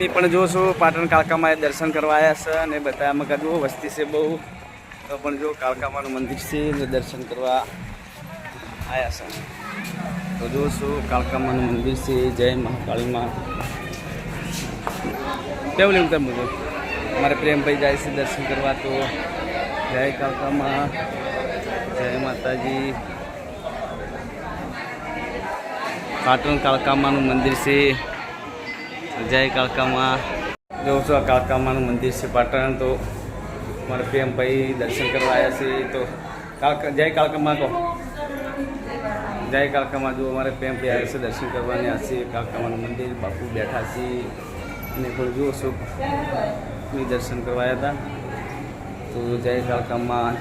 એ પણ જોશો, પાટણ કાળકામાં દર્શન કરવા આવ્યા છે અને બધા આમાં કાં વસ્તી છે બહુ. તો પણ જો કાળકામાનું મંદિર છે દર્શન કરવા આવ્યા છે. તો જો છું કાળકામાનું મંદિર છે, જય મહાકાળીમાં. કેવું લેવું તમે બધું મારે પ્રેમભાઈ જાય છે દર્શન કરવા, તો જય કાળકામાં જય માતાજી. પાટણ કાળકામાનું મંદિર છે. જય કાળકામાં જોઉં છું આ કાળકામાનું મંદિર છે પાટણ, તો મારા પ્રેમભાઈ દર્શન કરવા આવ્યા છે, તો કાળકા જય કાળકામાં કહો. જય કાળકામાં જો અમારે પ્રેમભાઈ આવ્યા છે દર્શન કરવાની આ છે કાળકામાનું મંદિર, બાપુ બેઠા છે, અને પણ જુઓ છો દર્શન કરવા આવ્યા હતા. તો જય કાળકામાં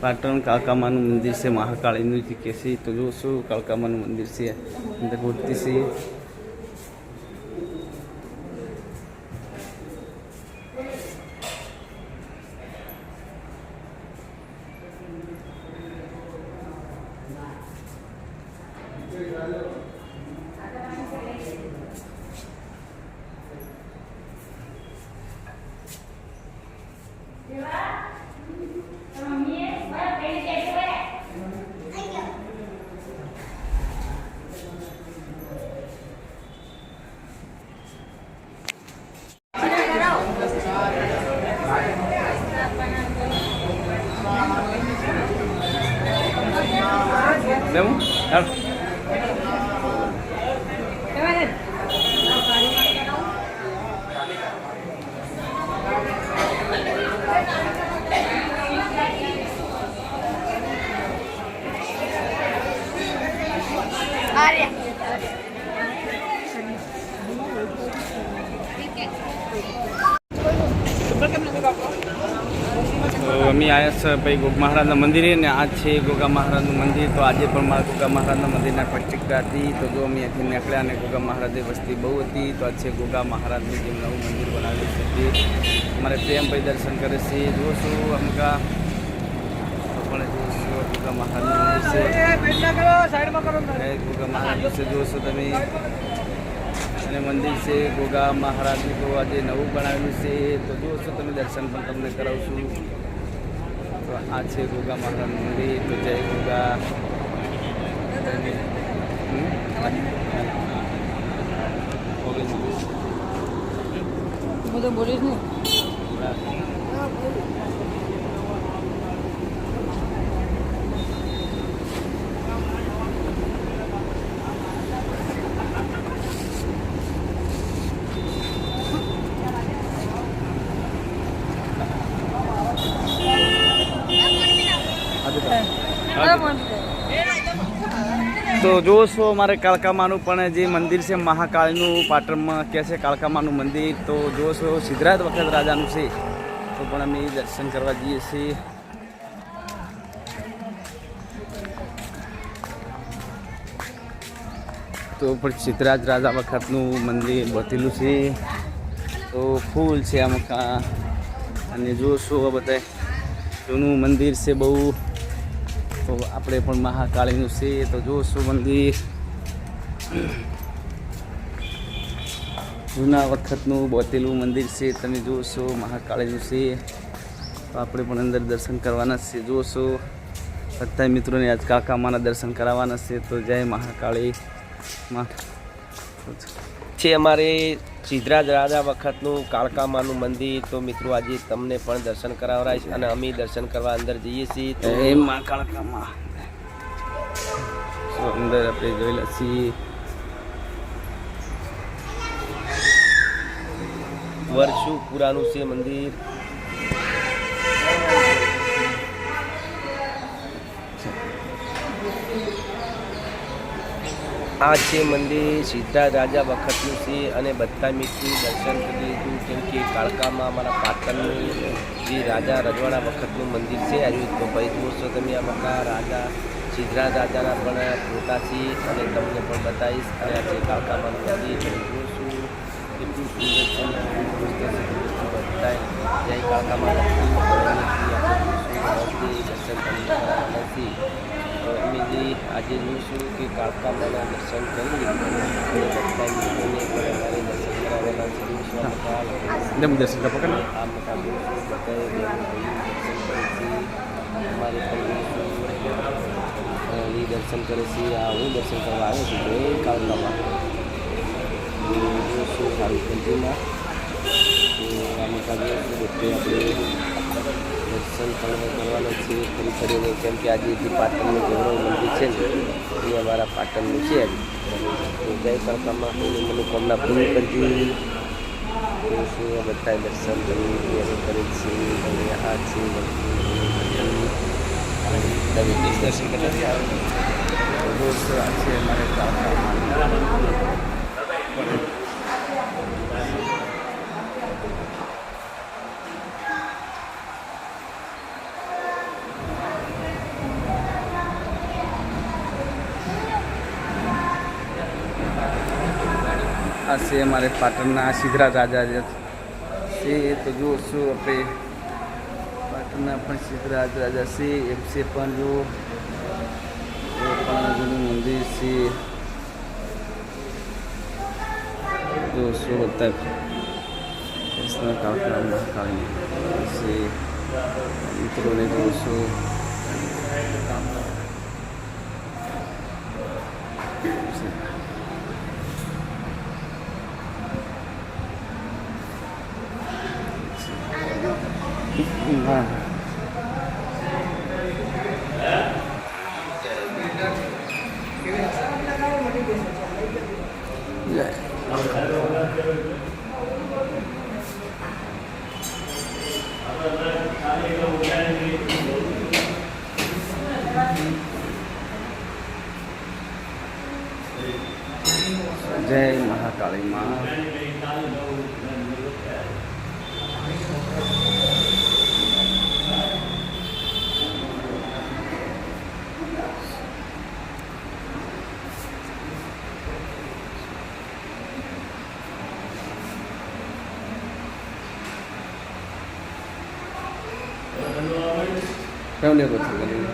પાટણ કાળકામાનું મંદિર છે મહાકાળીનું જે કે છે તો જોશું, કાળકામાનું મંદિર છે, અંદર મૂર્તિ છે લેવું ચાલ Arya. તો અમે ભાઈ ગોગ મહારાજના મંદિરે ને આ છે ગોગા મહારાજનું મંદિર. તો આજે પણ મારા ગોગા મહારાજના મંદિરના પ્રતિષ્ઠા હતી. તો જો અમે અહીંથી નીકળ્યા અને ગોગા મહારાજની વસ્તી બહુ હતી, તો આજે ગોગા મહારાજનું જે નવું મંદિર બનાવેલું છે. તે અમારે પ્રેમભાઈ દર્શન કરે છે. જોશું, અમકા આપણે જુઓ ગોગા મહારાજનું મંદિર છે. ગોગા મહારાજ વિશે જોશો તમે. અને મંદિર છે ગોગા મહારાજનું. તો આજે નવું બનાવેલું છે. તો જોશો, તમે દર્શન પણ તમને કરાવશું. તો આ છે ગોગા મહારાજનું મંદિર તો જય ગોગા હમ? ઓકે. હું તો જુઓ છો અમારે કાળકામાનું, પણ જે મંદિર છે મહાકાળીનું, પાટણમાં કે છે કાળકામાનું મંદિર, તો છો સિદ્ધરાજ વખત રાજાનું છે. તો પણ અમે દર્શન કરવા જઈએ છીએ. તો પણ સિદ્ધરાજ રાજા વખતનું મંદિર બતેલું છે. તો ફૂલ છે આમાં અને જોશો બધા જૂનું મંદિર છે બહુ તો આપણે પણ મહાકાળીનું છે તો જોશું મંદિર. જૂના વખતનું બોતેલું મંદિર છે, તમે જોશો મહાકાળીનું છે તો આપણે પણ અંદર દર્શન કરવાના છે, જોશો. બધા મિત્રોને આજ કાકામાના દર્શન કરાવવાના છે, તો જય મહાકાળી. મા છે અમારે સિદ્ધરાજ રાજા વખતનું કાળકામાનું મંદિર. તો મિત્રો આજે તમને પણ દર્શન કરાવરાઈશ અને અમે દર્શન કરવા અંદર જઈએ છીએ. તો એમાં કાળકામાં. અંદર આપણે જોયેલા છીએ વર્ષો પુરાનું છે મંદિર. આ છે મંદિર સીધા રાજા વખતનું છે અને બધા મિત્રો દર્શન કરી લીધું, કેમ કે કાળકામાં અમારા પાટણનું જે રાજા રજવાડા વખતનું મંદિર છે, આજે ભાઈ જુઓ છો તમે અમારા રાજા સિદ્ધરા રાજાના પણ પોતા છીએ અને તમને પણ બતાવીશ. અને આજે કાળકામાં મંદિર જુઓ કેટલું સુંદર છે બધા જય કાળકામાં દર્શન કરી નથી લક્ષ્મી આજે જોઈશું કે કાળકામાના દર્શન કરી દર્શન કરાવેલા છે. આ છે. અમારે પણ એ દર્શન કરે છે. આ હું દર્શન કરવા આવ્યો છું. જય કાળકામાં જોઈશું રામચંદ્રીમાં તો આ મોટા જોઈશું બધે આપણે દર્શન પણ કરવાના છે ફરી ફરીને કેમ કે આજે જે પાટણનું ગૌરવ મંદિર છે ને, એ અમારા પાટણનું છે તો જય કાળકામાં કોઈની મનોકામના પૂરી કરજો. તો બધા દર્શન કરી કરે છે અને આ છે દર્શન કરવા તો આ છે અમારે આ છે અમારે પાટણના સિદ્ધરા રાજા જે છે તો જુઓ શું આપણે પાટણના પણ સિદ્ધરાજ રાજા છે, એમ છે પણ જો એ પણ મંદિર છે. જો શું બધા કૃષ્ણ કાળકા મહાકાળી. છે. મિત્રોને જોશું હા જય જય મહાકાળી માં કેમ લેવો છે ગરીબ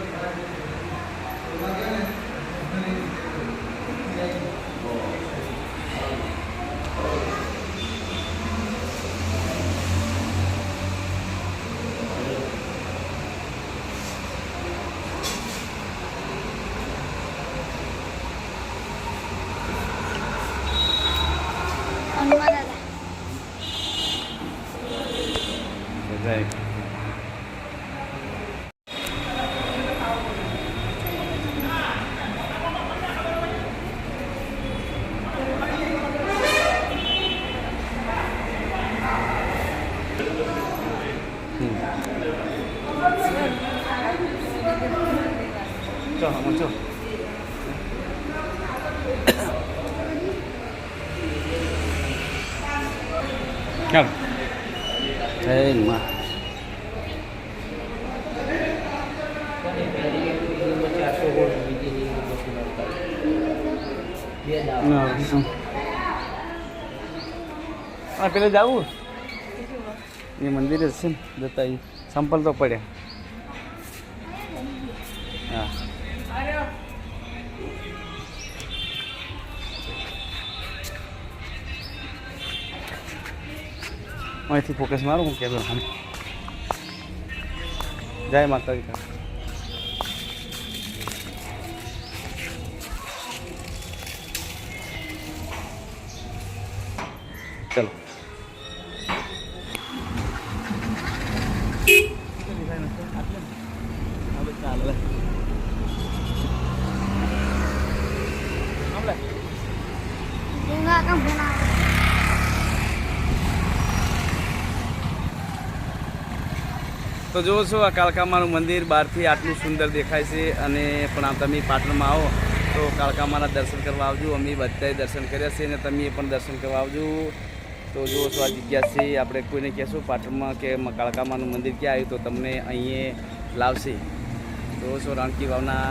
હનુમાન દાદા જય ચો હું ચો ચાલો જય માં ના શું પેલે જવું? એ મંદિર છે ને, જતા એ સંપલ તો પડ્યા. હા. અહીંથી ફોકસ મારું, હું કહેતો જય માતાજી. તો જુઓ છો, આ કાળકામાનું મંદિર બહારથી આટલું સુંદર દેખાય છે અને પણ તમે પાટણમાં આવો, તો કાળકામાના દર્શન કરવા આવજો. અમે બધાએ દર્શન કર્યા છે અને તમે પણ દર્શન કરવા આવજો. તો જુઓ છો, આ જગ્યા છે, આપણે કોઈને કહેશું પાટણમાં કે કાળકામાનું મંદિર ક્યાં આવ્યું, તો તમને અહીંયા લાવશે. જુઓ છો રાણકી ભાવના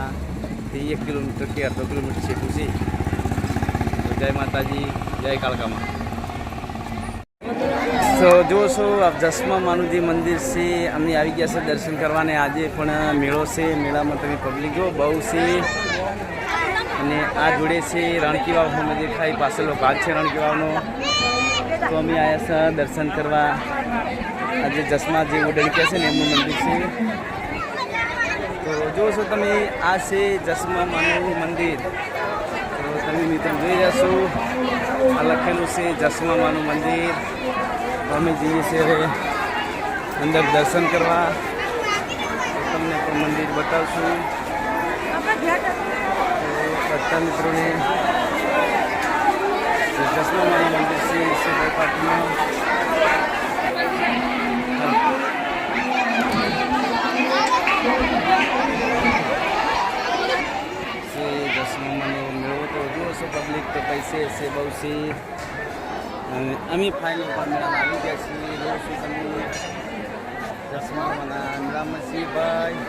એક કિલોમીટર કે અડધો કિલોમીટર છેટું છે. જય માતાજી, જય કાળકામાં. તો જુઓ છો આ જસમા માનું જે મંદિર છે. અમે આવી ગયા છે દર્શન કરવાને. આજે પણ મેળો છે, મેળામાં તમે પબ્લિક જો બહુ છે. અને આ જોડે છે રણકી વાવનું મંદિર ખાઈ પાછળનો ભાગ છે રણકી વાવનો તો અમે આવ્યા છે દર્શન કરવા. આજે જસમા જે ઉડન કહે છે ને, એમનું મંદિર છે. તો જોશો તમે, આ છે જસમા માનુજી મંદિર. તો તમે મિત્રો જોઈ જશો આ લખેલું છે જસમા માનું મંદિર. અમે જઈએ છીએ અંદર દર્શન કરવા. તમને પણ મંદિર બતાવશું. બધા મિત્રોને જસમા મંદિર છે શિવભાઈ પાટીલનું છે મેળવો તો જુઓ છો પબ્લિક તો પૈસે છે બહુ છે. અને અમે ફાઇનલ પર મેળામાં આવી ગયા છીએ જુઓ છો તમે દસમાના રામસિંહભાઈ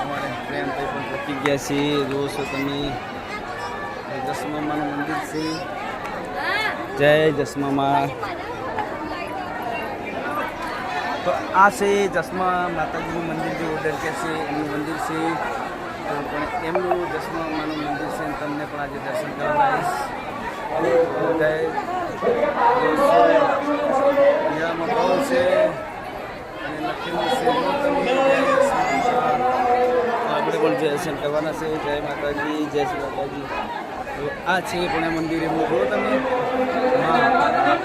અમારે પ્રેમભાઈ પણ પહોંચી ગયા છીએ જુઓ છો તમે એ દસમામાનું મંદિર છે જય દસમામાં તો આ છે જસમા માતાજીનું મંદિર જે ઓર્ડર કે છે એમનું મંદિર છે તો પણ એમનું જસમા માનું મંદિર છે અને તમને પણ આજે દર્શન કરાવીશ જય આપણે પણ દર્શન કરવાના છે જય માતાજી જય શ્રી માતાજી આ છે પણ મંદિરે જો તમે હા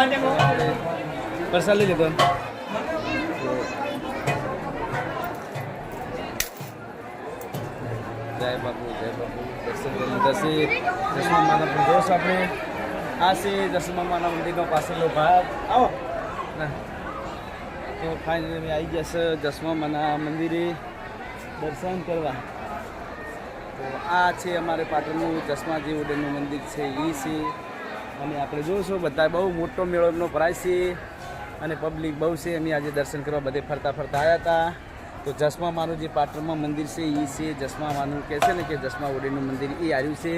પ્રસાદ લઈ લીધો જય બાપુ જય બાપુ દર્શન કરી લીધા છે દસમા માના પણ જોશ આપણે આ છે દસમા માના મંદિરનો પાછળનો ભાગ આવો ના તો ફાઇનલી અમે આવી ગયા છે દસમા માના મંદિરે દર્શન કરવા તો આ છે અમારે પાટણનું દસમાજી ઉડનનું મંદિર છે એ છે અને આપણે જોઈશું બધા બહુ મોટો મેળોનો પ્રાઇસ છે અને પબ્લિક બહુ છે. અમે આજે દર્શન કરવા બધે ફરતા ફરતા આવ્યા હતા. તો જસમા માનું જે પાટણમાં મંદિર છે એ છે. જસમા માનું કહે છે ને કે જસમા ઉડેનું મંદિર એ આવ્યું છે.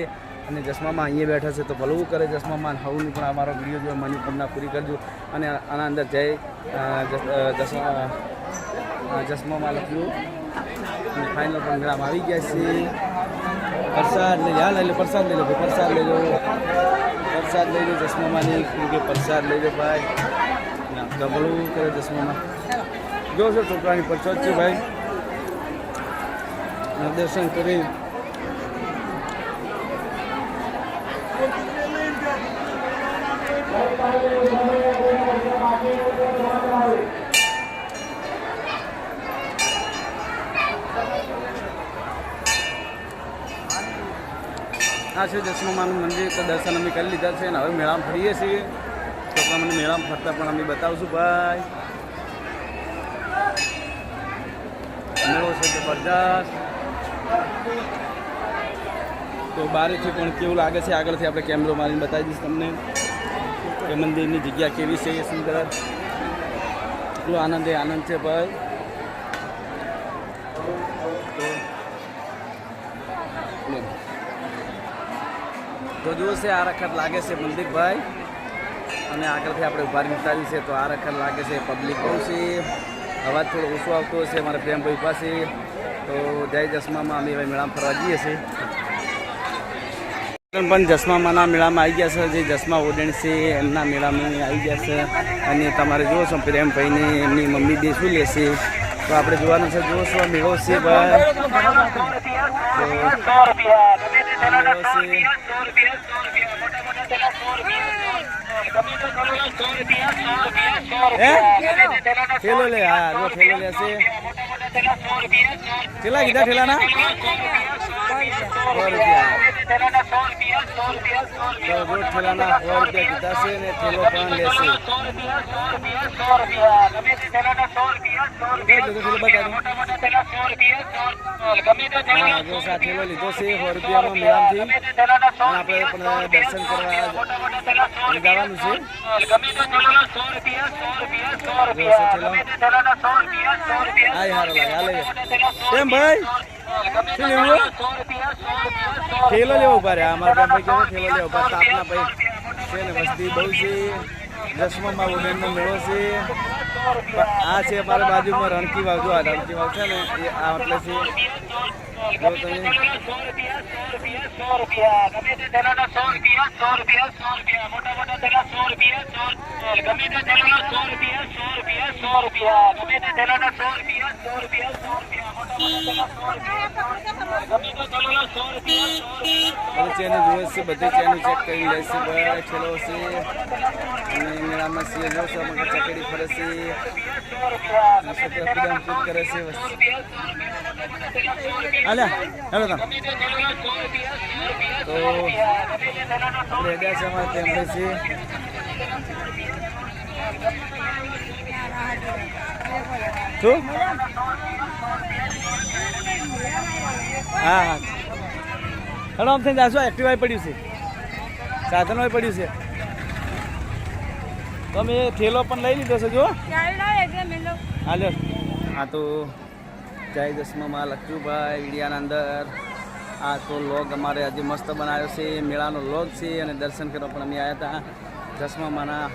અને જસમામાં અહીંયા બેઠા છે તો ભલવું કરે જસમામાં. હવનું પણ અમારો વીડિયો જોવા મનોકામના પૂરી કરજો. અને આના અંદર જય જસમા જસમામાં લખ્યું. ફાઇનલ મેળામાં આવી ગયા છે. પ્રસાદ લઈ લો હા પ્રસાદ લઈ લો પ્રસાદ લઈ લો પ્રસાદ લઈ લો ચશ્મામાંની કે પ્રસાદ લઈ લો ભાઈ ના ગબડું કરે ચશ્મામાં જો છો છોકરાની પ્રસાદ છે ભાઈ ના, દર્શન કરી આ છે દસમાનું મંદિર, તો દર્શન અમે કરી લીધા છે અને હવે મેળામાં ફરીએ છીએ. તો અમને મેળામાં ફરતા પણ અમે બતાવશું, ભાઈ. મેળો છે જબરદસ્ત તો બારેથી પણ કેવું લાગે છે? આગળથી આપણે કેમેરો મારીને બતાવી દઈશ તમને. કે મંદિરની જગ્યા કેવી છે એ સુંદર. આનંદ, એ આનંદ છે, ભાઈ. તો જુઓ છે, આ રખત લાગે છે મનદીપભાઈ. અને આગળથી આપણે ઊભા વિસ્તારી છે તો આ રખત લાગે છે પબ્લિક બહુ છે. અવાજ થોડો ઓછો આવતો હશે મારા પ્રેમભાઈ પાસે. તો જય જસમામાં અમે હવે મેળામાં ફરવા જઈએ છીએ. પણ જસમામાના મેળામાં આવી ગયા છે, જે જસમા ઓડણ છે, એમના મેળામાં આવી ગયા છે. અને તમારે જુઓ છો, પ્રેમભાઈને એમની મમ્મી બે શું લેશે તો આપણે જોવાનું છે, જુઓ છો, મેળો છે, ભાઈ. મેળો છે ઠેલો લે હા ઠેલો લેશે કેટલા કીધા ઠેલાના? તો જો ઠેલાના સો રૂપિયા કીધા છે ને ઠેલો પણ લેશે. ઠેલો લીધો છે સો રૂપિયામાં મેળામથી આપણે પણ દર્શન કરવા જવાનું છે. ઠેલો હારો. લાગે કેમ ભાઈ? શું લેવું ઠેલો લેવો ઊભા રે અમારા ભાઈ કેવો ઠેલો લેવો ઊભા તાપના ભાઈ છે ને વસ્તી બહુ છે. દસમામાં ઉડેનનો મેળો છે. આ છે અમારા બાજુમાં રણકી વાવ જો આ રણકી વાવ છે ને, એ આ એટલે છે. ચેનલ જોવે છે, બધી ચેનલ ચેક કરી લેશે છે ભાઈ ઠેલો છે. અને મેળામાં ફરે છે. છોકરા કુદામ કૂદ કરે છે હાલ્યા હેલો તો આપણે છે અમારે ટેમ્પલ છે શું? હા હા. હેલો આમ થઈને જાશો એક્ટિવાય પડ્યું છે. સાધનો પડ્યું છે. તમે થેલો પણ લઈ લીધો છે જો હાલો હા તો જય દસમામાં લખજુભાઈ ઈડિયાના અંદર. આ તો લોગ અમારે આજે મસ્ત બનાવ્યો છે મેળાનો લોગ છે અને દર્શન કરવા પણ અમે આવ્યા હતા દસમામાંના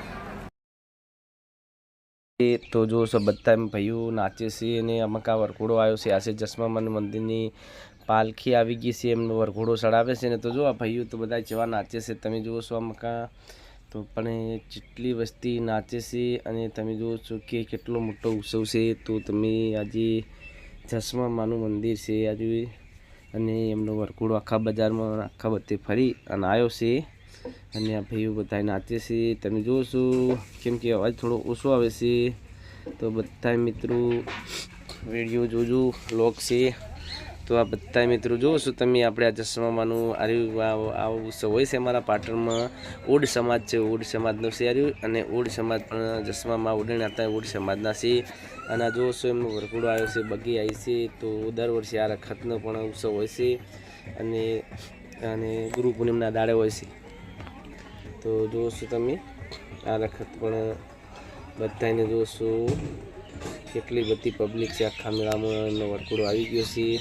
એ તો જો સો બધા એમ ભાઈઓ નાચે છે અને અમુક આ વરઘોડો આવ્યો છે. આ છે જસમામાન મંદિરની પાલખી આવી ગઈ છે એમનો વરઘોડો ચડાવે છે ને તો જો આ ભાઈઓ તો બધા જેવા નાચે છે. તમે જુઓ છો અમકા તો પણ જેટલી વસ્તી નાચે છે અને તમે જુઓ છો કે કેટલો મોટો ઉત્સવ છે, તો તમે આજે જસમામાનું મંદિર છે આજે. અને એમનો વરઘોડો આખા બજારમાં, આખા બધે ફરી અને આવ્યો છે. અને આ ભાઈઓ બધા નાચે છે. તમે જુઓ છો, કેમ કે અવાજ થોડો ઓછો આવે છે. તો બધા મિત્રો, વીડિયો જોજો લોક છે. તો આ બધા મિત્રો જુઓ તમે, આપણે આ ચશ્મામાંનું આર્યું ઉત્સવ હોય છે અમારા પાટણમાં. ઓડ સમાજ છે, ઓડ સમાજનો છે આર્યું, અને ઓડ સમાજ પણ ચશ્મામાં ઉડેણ હતા, ઓડ સમાજના છે. અને આ જુઓ છો એમનો વરઘોડો આવ્યો છે, બગી આવી છે, તો દર વર્ષે આ રખતનો પણ ઉત્સવ હોય છે. અને અને ગુરુ પૂનમના દાડે હોય છે. તો જોશો તમે, આ વખત પણ બધાને જોશો કેટલી બધી પબ્લિક છે, આખા મેળામાં એમનો વરઘોડો આવી ગયો છે.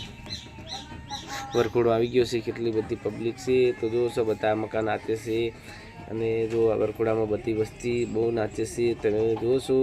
વરઘોડો આવી ગયો છે, કેટલી બધી પબ્લિક છે, તો જોશો બધા મકા નાચે છે અને જો વરઘોડામાં બધી વસ્તી બહુ નાચે છે, તમે જોશો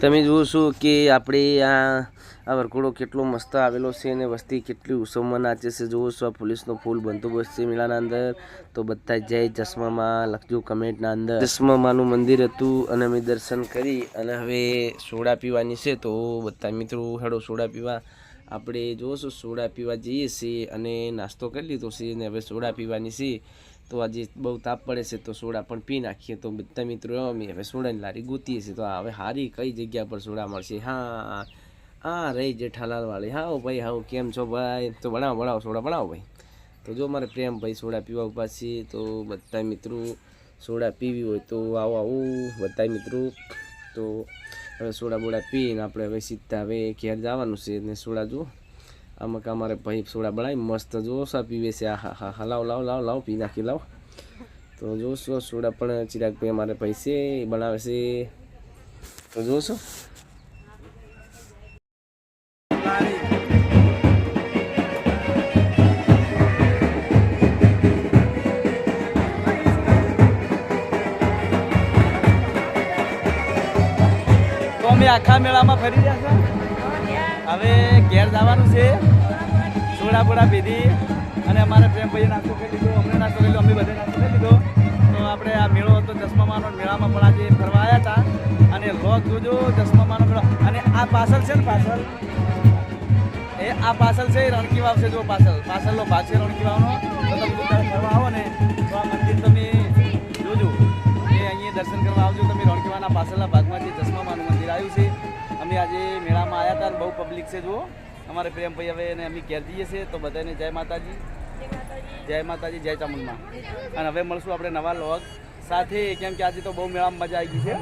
તમે જુઓ છો કે આપણે આ આ વરઘોડો કેટલો મસ્ત આવેલો છે અને વસ્તી કેટલી ઉત્સવમાં નાચે છે જુઓ છો, આ પોલીસનો ફૂલ બંદોબસ્ત છે મેળાના અંદર. તો બધા જય ચશ્મામાં, લખજો કમેન્ટના અંદર. ચશ્મામાનું મંદિર હતું અને અમે દર્શન કરી અને હવે સોડા પીવાની છે. તો બધા મિત્રો, હેડો સોડા પીવા. આપણે જોશું સોડા પીવા જઈએ છીએ અને નાસ્તો કરી લીધો છે અને હવે સોડા પીવાની છે. તો આજે બહુ તાપ પડે છે, તો સોડા પણ પી નાખીએ. તો બધા મિત્રો અમે હવે સોડાની લારી ગોતીએ છીએ. તો હવે સારી કઈ જગ્યા પર સોડા મળશે? હા હા રહી જેઠાલાલ વાળી. હા ભાઈ હા કેમ છો ભાઈ? તો બનાવો બનાવો સોડા બનાવો ભાઈ. તો જો મારે પ્રેમ ભાઈ સોડા પીવા પાછી તો બધા મિત્રો સોડા પીવી હોય તો આવો, આવું બધા મિત્રો. તો હવે સોડા બોડા પીને આપણે હવે સીધા હવે ઘેર જવાનું છે ને સોડા જુઓ. આમાં અમારે ભાઈ સોડા બનાવી મસ્ત જો સા પીવે છે. આ હા હા હા લાવ લાવ લાવ લાવ, પી નાખી, લાવ. તો જોશો, સોડા પણ ચિરાગભાઈ અમારે ભાઈ છે, એ બનાવે છે. તો જોશો. આખા મેળામાં ફરી રહ્યા હવે ઘેર જવાનું છે. સોડા પીધી અને અમારે પ્રેમભાઈએ નાસ્તો કરી દીધો અમને નાસ્તો કરી લીધો, અમે બધે નાસ્તો કરી દીધો તો આપણે આ મેળો હતો ચશ્મામાનો મેળામાં પણ આજે ફરવા આવ્યા હતા. અને લોક જોજો ચશ્મામાનો મેળો. અને આ પાછળ છે ને પાછળ એ આ પાછળ છે રણકી વાવ છે જો પાછળ પાછળનો ભાગ છે રણકી વાવનો તો તમે ફરવા આવો ને. પબ્લિક છે, જુઓ. અમારે પ્રેમભાઈ હવે એને અમે ઘેર જઈએ છીએ, તો બધાને જય માતાજી. જય માતાજી, જય ચામુંડમાં. અને હવે મળશું આપણે નવા લોગ. સાથે કેમ કે આજે તો બહુ મેળામાં મજા આવી ગઈ છે.